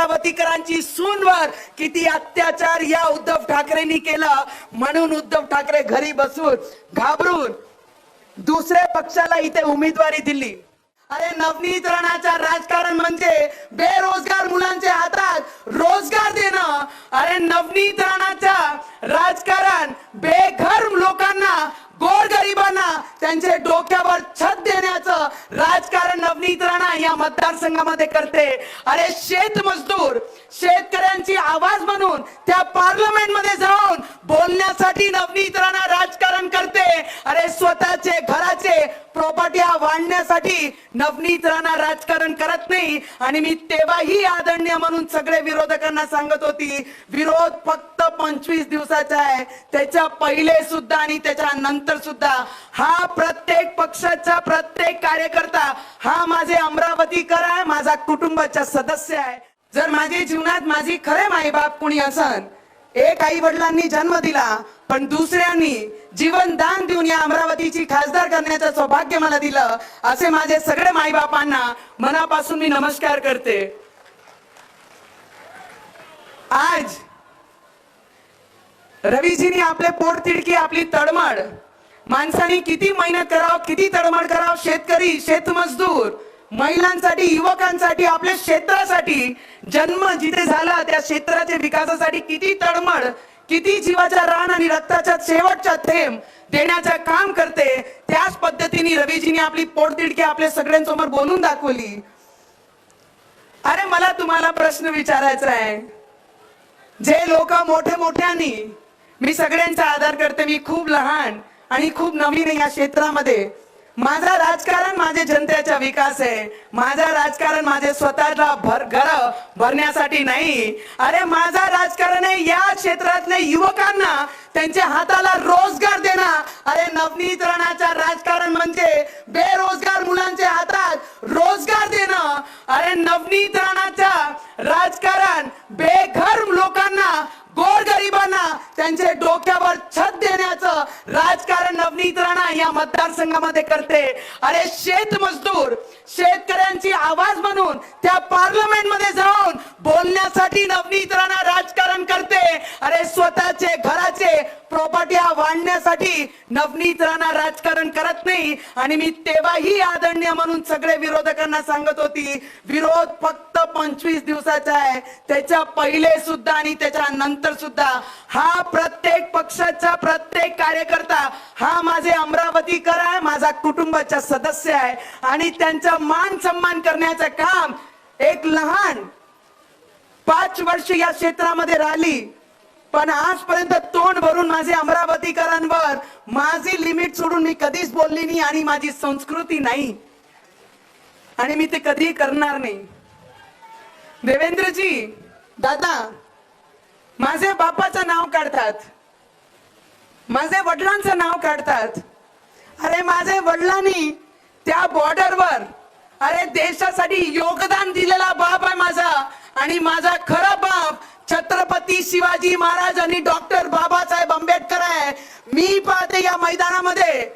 अमरावतीकरांची सूनवर किती अत्याचार या उद्धव ठाकरेंनी केला. म्हणून उद्धव ठाकरे घरी बसून घाबरून दुसऱ्या पक्षाला इथे उमेदवारी दिली. अरे नवनीकरणाचा राजकारण म्हणजे बेरोजगार मुलांच्या हातात रोजगार देणं. अरे नवनीकरणाचा राजकारण बेघर लोकांना गोरगरिबांना त्यांचे डोक्यावर छत देण्याचं राजकारण नवनीत राणा या मतदारसंघामध्ये करते. अरे शेत मजदूर शेतकऱ्यांची आवाज म्हणून त्या पार्लमेंटमध्ये जाऊन बोलण्यासाठी नवनीत राणा राजकारण अरे स्वतःचे घराचे प्रॉपर्टी वाढण्यासाठी नवनीत राणा राजकारण करत नाही. आणि मी तेव्हाही आदरणीय म्हणून सगळे विरोधकांना सांगत होती विरोध फक्त पंचवीस दिवसाचा आहे. त्याच्या पहिले सुद्धा आणि त्याच्या नंतर सुद्धा हा प्रत्येक पक्षाचा प्रत्येक कार्यकर्ता हा माझे अमरावतीकर आहे माझा कुटुंबाचा सदस्य आहे. जर माझ्या जीवनात माझी खरे माईबाप कुणी असन एक आई वडिलांनी जन्म दिला पण दुसऱ्यांनी जीवन दान देऊन या अमरावतीची खासदार करण्याचं सौभाग्य मला दिलं असे माझे सगळे माईबापांना मनापासून मी नमस्कार करते. आज रवीजीनी आपले पोट तिडकी आपली तडमड माणसाने किती मेहनत करावं किती तडमड करावं शेतकरी शेतमजदूर महिलांसाठी युवकांसाठी आपल्या क्षेत्रासाठी जन्म जिथे झाला त्या क्षेत्राच्या विकासासाठी किती तडमड किती जीवाच्या रान आणि रक्ताच्या शेवटचा थेंब देण्याचं काम करते त्याच पद्धतीने रवीजीने आपली पोटतिडकी आपल्या सगळ्यांसमोर बोलून दाखवली. अरे मला तुम्हाला प्रश्न विचारायचा आहे. जे लोक मोठे मोठ्यांनी मी सगळ्यांचा आदर करते मी खूप लहान आणि खूप नवीन या क्षेत्रामध्ये. माझा राजकारण माझे जनतेचा विकास आहे. माझा राजकारण माझे स्वतःला भर घर भरण्यासाठी नाही. अरे माझा राजकारण आहे या क्षेत्रातल्या युवकांना त्यांच्या हाताला रोजगार देणं. अरे नवनीकरणाचा राजकारण म्हणजे बेरोजगार मुलांच्या हातात रोजगार देणं. अरे नवनीकरणाचा राजकारण बेघर त्यांचे डोक्यावर छत देण्याचं राजकारण नवनीत राणा या मतदारसंघामध्ये करते. अरे शेत मजदूर शेतकऱ्यांची आवाज म्हणून त्या पार्लमेंटमध्ये जाऊन बोलण्यासाठी नवनी इतरांना राजकारण करते. अरे स्वतःचे घराचे प्रॉपर्टी वाढण्यासाठी नवनीतरांना राजकारण करत नाही. आणि मी तेव्हाही आदरणीय म्हणून सगळे विरोधकांना सांगत होती विरोध फक्त पंचवीस दिवसाचा आहे. त्याच्या पहिले सुद्धा आणि त्याच्या नंतर सुद्धा हा प्रत्येक पक्षाचा प्रत्येक कार्यकर्ता हा माझे अमरावतीकर आहे माझा कुटुंबाचा सदस्य आहे. आणि त्यांचा मान सन्मान करण्याचं काम एक लहान पाच वर्ष या क्षेत्रामध्ये राहिली. पण आजपर्यंत तोंड भरून माझे अमरावतीकरांवर माझी लिमिट सोडून मी कधीच बोलली नाही आणि माझी संस्कृती नाही. आणि मी ते कधीही करणार नाही. देवेंद्रजी दादा माझे बापाचं नाव काढतात. माझे वडिलांचं नाव काढतात. अरे माझे वडिलांनी त्या बॉर्डरवर अरे देशासाठी योगदान दिलेला बाप आहे माझा. आणि माझा खरा बाप छत्रपती शिवाजी महाराज आणि डॉक्टर बाबासाहेब आंबेडकर आहे. मी पाहते या मैदानामध्ये.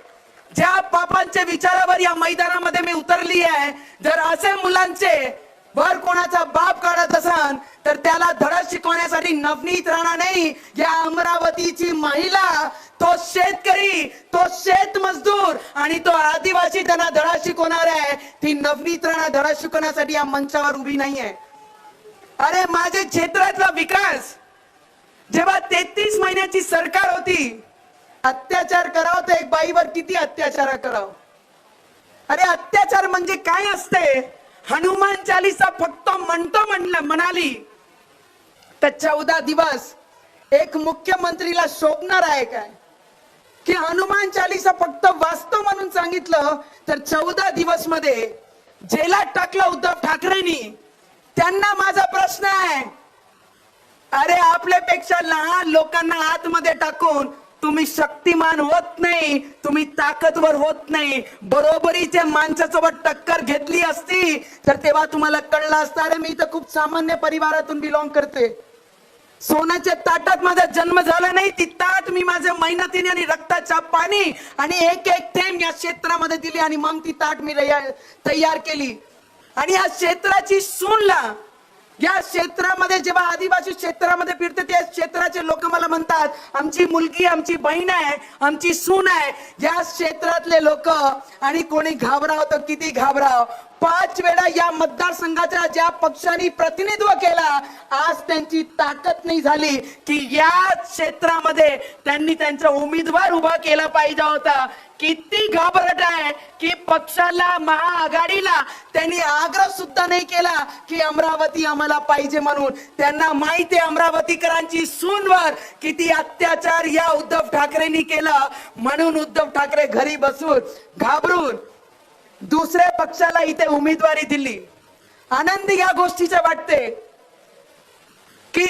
ज्या बापांच्या विचारावर या मैदानामध्ये मी उतरली आहे. जर असे मुलांचे वर कोणाचा बाप काढत असन तर त्याला धडा शिकवण्यासाठी नवनीत राणा नाही या अमरावतीची महिला तो शेतकरी तो शेत मजदूर आणि तो आदिवासी त्यांना धडा शिकवणार आहे. ती नवनीत राणा धडा शिकवण्यासाठी या मंचावर उभी नाही आहे अरे माझे क्षेत्रातला विकास. जेव्हा तेहतीस महिन्याची सरकार होती अत्याचार करावं तर एक बाईवर किती अत्याचार करावं? अरे अत्याचार म्हणजे काय असते? हनुमान चालीसा फक्त म्हणतो म्हणलं म्हणाली. तर चौदा दिवस एक मुख्यमंत्रीला शोभणार आहे काय? की हनुमान चालीसा फक्त वाचतो म्हणून सांगितलं तर चौदा दिवसमध्ये जेलात टाकलं उद्धव ठाकरेंनी. त्यांना माझा प्रश्न आहे. अरे आपल्यापेक्षा लहान लोकांना आतमध्ये टाकून तुम्ही शक्तिमान होत नाही तुम्ही ताकदवर होत नाही. बरोबरीच्या माणसासोबत टक्कर घेतली असती तर तेव्हा तुम्हाला कळलं असतं अरे मी तर खूप सामान्य परिवारातून बिलॉंग करते. सोन्याच्या ताटात माझा जन्म झाला नाही ती ताट मी माझ्या मेहनतीने आणि रक्ताच्या पाणी आणि एक एक थेंब या क्षेत्रामध्ये दिली आणि मग ती ताट मी तयार तयार केली. आणि या क्षेत्राची सूनला या क्षेत्रामध्ये जेव्हा आदिवासी क्षेत्रामध्ये फिरते त्या क्षेत्राचे लोक मला म्हणतात आमची मुलगी आमची बहीण आहे आमची सून आहे या क्षेत्रातले लोक आणि कोणी घाबराव तर किती घाबराव? पाच वेळा या मतदारसंघाच्या ज्या पक्षांनी प्रतिनिधित्व केला आज त्यांची ताकद नाही झाली की या क्षेत्रामध्ये त्यांनी त्यांचा उमेदवार उभा केला पाहिजे होता. किती घाबरट आहे की पक्षाला महाआघाडीला त्यांनी आग्रह सुद्धा नाही केला की अमरावती आम्हाला पाहिजे म्हणून. त्यांना माहिती आहे अमरावतीकरांची सूनवर किती अत्याचार या उद्धव ठाकरेंनी केला. म्हणून उद्धव ठाकरे घरी बसून घाबरून दुसऱ्या पक्षाला इथे उमेदवारी दिली. आनंद या गोष्टीचे वाटते की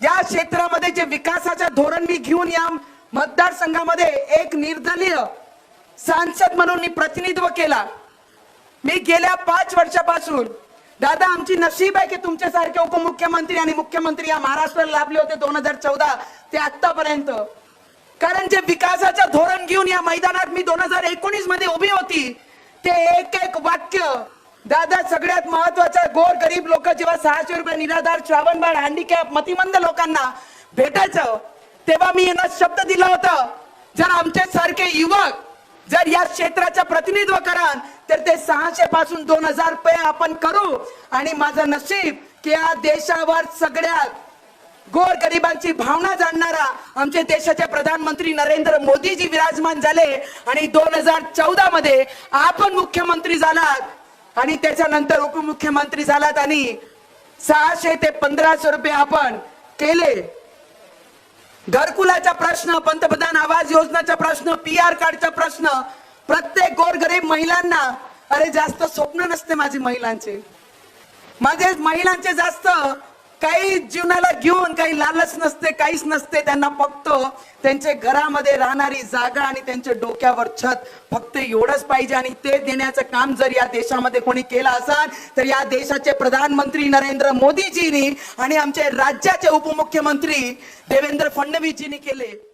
या क्षेत्रामध्ये जे विकासाचं धोरण मी घेऊन या मतदारसंघामध्ये एक निर्दलीय सांसद म्हणून मी प्रतिनिधित्व केला. मी गेल्या पाच वर्षापासून दादा आमची नशीब आहे की तुमच्यासारखे उपमुख्यमंत्री आणि मुख्यमंत्री या महाराष्ट्राला लाभले होते दोन हजार चौदा ते आतापर्यंत कारण जे विकासाचं धोरण घेऊन या मैदानात मी दोन हजार एकोणीसमध्ये उभी होती ते एक एक वाक्य दादा सगळ्यात महत्वाचं गोर गरीब लोक जेव्हा सहाशे रुपये निराधार श्रावणबाळ हँडिकॅप मतिमंद लोकांना भेटायचं तेव्हा मी यांना शब्द दिला होता. जर आमच्या सारखे युवक जर या क्षेत्राचं प्रतिनिधित्व कराल तर ते सहाशे पासून दोन हजार रुपये आपण करू. आणि माझं नशीब की या देशावर सगळ्यात गोर गरिबांची भावना जाणणारा आमचे देशाचे प्रधानमंत्री नरेंद्र मोदीजी विराजमान झाले आणि दोन हजार चौदा मध्ये आपण मुख्यमंत्री झालात आणि त्याच्यानंतर उपमुख्यमंत्री झालात आणि सहाशे ते पंधराशे रुपये आपण केले. घरकुलाचा प्रश्न पंतप्रधान आवास योजनाचा प्रश्न पी आर कार्डचा प्रश्न प्रत्येक गोरगरीब महिलांना अरे जास्त स्वप्न नसते माझी महिलांचे. माझे महिलांचे जास्त काही जीवनाला घेऊन काही लालच नसते काहीच नसते त्यांना फक्त त्यांचे घरामध्ये राहणारी जागा आणि त्यांच्या डोक्यावर छत फक्त एवढंच पाहिजे आणि ते देण्याचं काम जर या देशामध्ये कोणी केलं असाल तर या देशाचे प्रधानमंत्री नरेंद्र मोदीजींनी आणि आमचे राज्याचे उपमुख्यमंत्री देवेंद्र फडणवीसजींनी केले.